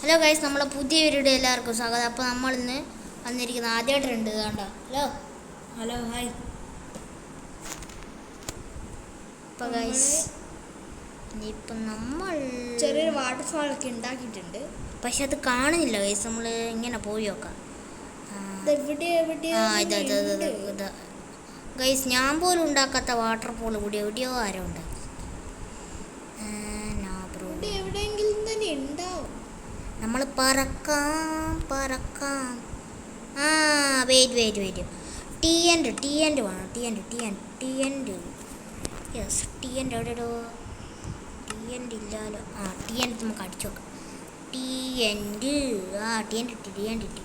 Hello guys നമ്മളെ പുതിയ video എല്ലാവർക്കും സ്വാഗതം. അപ്പോൾ നമ്മൾ ഇന്ന് വന്നിരിക്കുന്ന ആദ്യമായിട്ടുണ്ട് കണ്ടോ? ഹലോ ഹലോ ഹായ് അപ്പോൾ ഗൈസ് ഇനിയിപ്പം നമ്മൾ ചെറിയൊരു വാട്ടർഫാൾ ഒക്കെ ഉണ്ടാക്കിയിട്ടുണ്ട്. പക്ഷെ അത് കാണുന്നില്ല ഗൈസ് നമ്മൾ ഇങ്ങനെ പോയി നോക്കാം. ഇത്. ഗൈസ് ഞാൻ പോലും ഉണ്ടാക്കാത്ത വാട്ടർ പോൾ കൂടി എവിടെയോ ആരോ ഉണ്ടാക്കി എവിടെയെങ്കിലും തന്നെ ഉണ്ടാവും. നമ്മൾ പറക്കാം പറക്കാം. ആ വെയിറ്റ് വെയിറ്റ് വെയിറ്റ് ടി എന്റെ ടി എന്റെ വേണം ടി എന്റെ ടി എൻ ടി എന്റെ യെസ് ടി എന്റെ എവിടെയോ ടി എന്റെ ഇല്ലല്ലോ ആ ടി എന്റെ നമുക്ക് അടിച്ചു നോക്കാം ടി എന്റെ ആ ടി എന്റെ ടി ടി എന്റെ ടി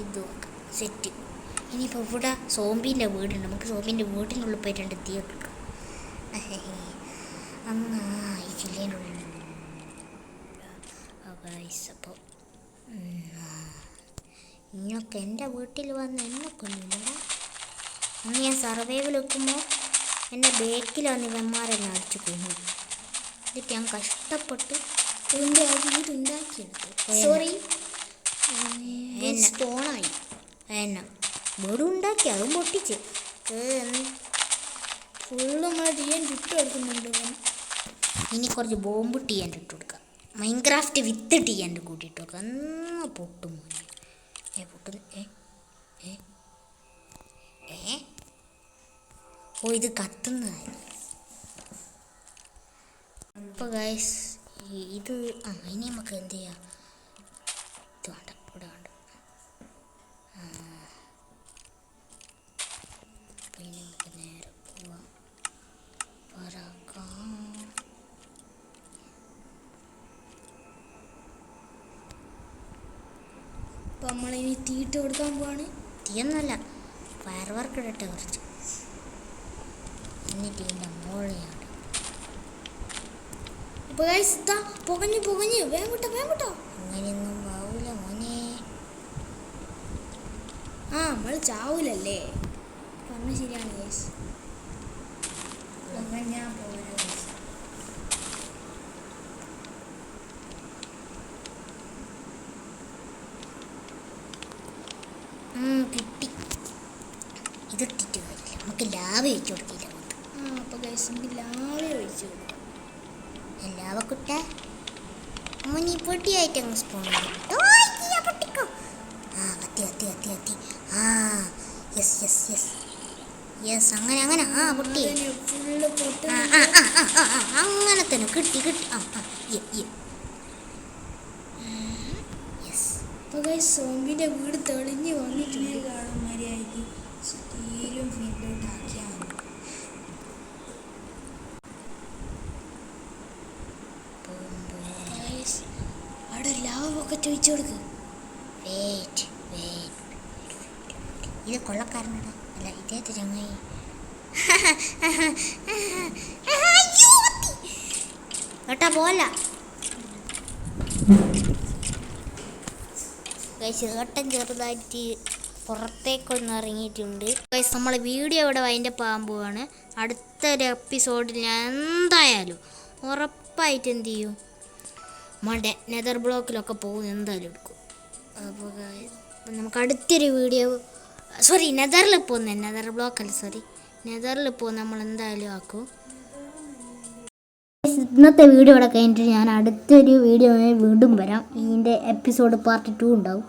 ഇത് നോക്കാം സെറ്റ്. ഇനിയിപ്പോൾ ഇവിടെ സോംബീന്റെ വീടുണ്ട്. നമുക്ക് സോംബീന്റെ വീട്ടിനുള്ളിൽ പോയിട്ട് രണ്ട് തീ എടുക്കാം ഈ ജില്ലയിലുള്ള അപ്പോൾ ഇങ്ങനൊക്കെ എന്റെ വീട്ടിൽ വന്ന് എന്നെ കൊല്ലില്ലടാ അന്ന് ഞാൻ സർവൈവൽ വെക്കുമ്പോൾ എന്റെ ബേക്കിൽ വന്ന് ഇവന്മാരെല്ലാം അടിച്ചു കൊന്നു എന്നിട്ട് ഞാൻ കഷ്ടപ്പെട്ട് വീട് ഉണ്ടാക്കിയെടുത്തു ഏ. സോറി. സ്റ്റോണായി എന്നെ ബോർഡ് ഉണ്ടാക്കി അതും പൊട്ടിച്ച്. ഫുള്ള് നമ്മളെ ടീ എൻ ചുറ്റും എടുക്കുന്നുണ്ട് ഇനി കുറച്ച് ബോംബ് ടീ എന്റെ ഇട്ട് കൊടുക്കാം. മൈൻക്രാഫ്റ്റ് വിത്ത് ടീ എന്റെ കൂട്ടിയിട്ട് കൊടുക്കാം. എന്നാ പൊട്ടും. ഏ പൊട്ടും. ഏ ഏ ഏ. ഓ ഇത് കത്തുന്നതായി. അപ്പോൾ ഗൈസ് ഇത് ആ ഇനി നമുക്ക് എന്ത് ചെയ്യാം? അപ്പൊ നമ്മളിനി തീയിട്ട് കൊടുക്കാൻ പോവാണ്. തീയൊന്നുമല്ല ഫയർ വർക്ക് ഇടട്ടെ കുറച്ച്. എന്നിട്ട് ഇതിന്റെ മുകളിലാണ് അപ്പൊ ഗൈസ് പുകഞ്ഞു പുകഞ്ഞു. വിട്ടോ വേഗം വിട്ടോ. അങ്ങനെയൊന്നും ആവൂല മോനെ. ആ നമ്മൾ ചാവൂലല്ലേ. പറഞ്ഞ ശരിയാണ് ഗൈസ് ഞാൻ പോരാ കിട്ടി. ഇതിട്ടിട്ട് കാര്യമില്ല നമുക്ക് ലാഭ ഒഴിച്ചു കൊടുക്കില്ല. ആ അപ്പോൾ എനിക്ക് ലാവേ ഒഴിച്ചു കൊടുക്കാം. ലാഭ കുട്ട. മോനി പൊട്ടിയായിട്ട് അങ്ങ് സ്പൂൺ പൊട്ടിക്കോ. ആ കത്തി കത്തി കത്തി കത്തി ആ യെസ് യെസ് യെസ് യെസ് അങ്ങനെ അങ്ങനെ. ആ പൊട്ടി. ആ, ആ, ആ, ആ, അങ്ങനെ തന്നെ. കിട്ടി കിട്ടി. ആ ആ സോംബിന്റെ വീട് തെളിഞ്ഞ് വന്നിട്ടുണ്ട്. തീരും അവിടെ ലാവ ഒക്കെ ഒഴിച്ചു കൊടുക്ക്. വെയിറ്റ് വെയിറ്റ് ഇത് കൊള്ളക്കാരനാണ് അല്ല ഇതേത് ചങ്ങായി. കേട്ടാ പോല ഗൈസ് ഏട്ടൻ ചെറുതായിട്ട് പുറത്തേക്കൊന്ന് ഇറങ്ങിയിട്ടുണ്ട്. ഗൈസ് നമ്മളെ വീഡിയോ ഇവിടെ അതിന്റെ പാമ്പുവാണ് അടുത്തൊരു എപ്പിസോഡിൽ ഞാൻ എന്തായാലും ഉറപ്പായിട്ട് എന്ത് ചെയ്യും? മടെ നെതർ ബ്ലോക്കിലൊക്കെ പോകും എന്തായാലും എടുക്കും. അപ്പോൾ നമുക്ക് അടുത്തൊരു വീഡിയോ സോറി നെതറിൽ പോകുന്ന നെതർ ബ്ലോക്കല്ല സോറി നെതറിൽ പോകുന്ന നമ്മൾ എന്തായാലും ആക്കും. ഇന്നത്തെ വീഡിയോ ഇവിടെ കഴിഞ്ഞിട്ട് ഞാൻ അടുത്തൊരു വീഡിയോ വീണ്ടും വരാം. ഇതിന്റെ എപ്പിസോഡ് പാർട്ട് ടു ഉണ്ടാവും.